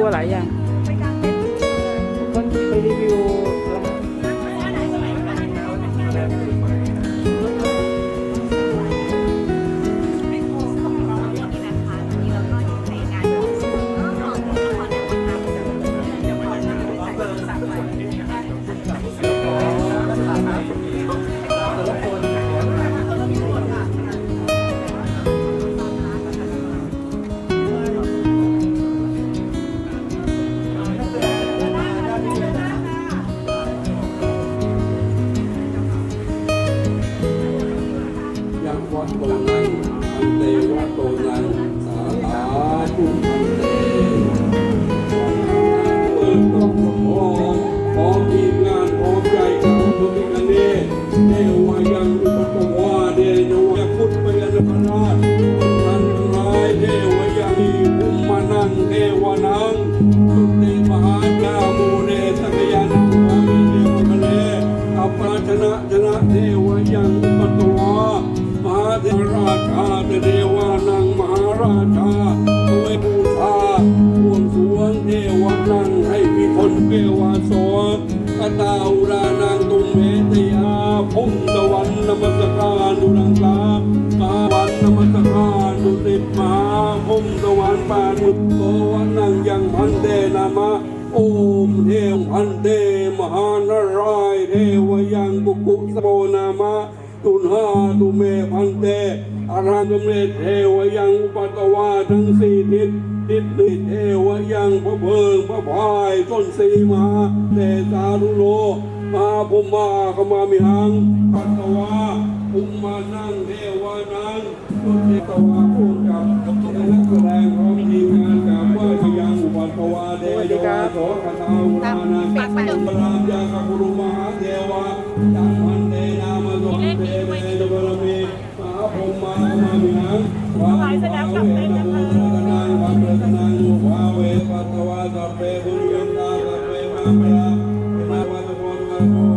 บัวหลายอย่าง ต้นไปรีวิว ยักวัดวังนั้นอันเตวะโตนันสาธาทุอันเตเปิดต้องพร้อมพร้อมทีมงานพร้อมใจกับพระพิฆเนศเทวายังอุปกวาเดโยยัพุทธพยัญชนะท่านทั้งหลายเทวายังภูมิมานั่งเทวานังสุติมหาญาโมเนสักยันังโมเนเทวะเลยอปรชนะชนะเทวายังอุปตว เทวราชาเทวานางมหาราชาเอาไว้บูชาพวงสวงเทวานังให้มีคนเกวาสอกตาอุรานางตุงเมตยาพุ่มตะวันนมัสการดุรังกาปาวันนมัสการดุติมาพุ่มตะวันปานุโกวันนางยังพันเตนามะโอมเทวพันเตมหานรายเทวยังกุกุสโบนามะ ตุนหาตุเมพันเตอารามเมเทวยังอุปตวาทั้งสี่ทิศทิศนิเทวยังพระเพิงพระพายต้นสีมาเตสารุโลมาภุมาขมามิหังปัตตวาภุมมานังเทวานังตุเทตวาพูดกับนักแสดงพร้อมทีมงานกับว่าพยังอุปัตวาเดโยโสกตาอุรานังปักไปรามยากบุรุมหาเทวาจันพันเตน หายเสร็จแล้วกลับเต้นนะคะ Thank you.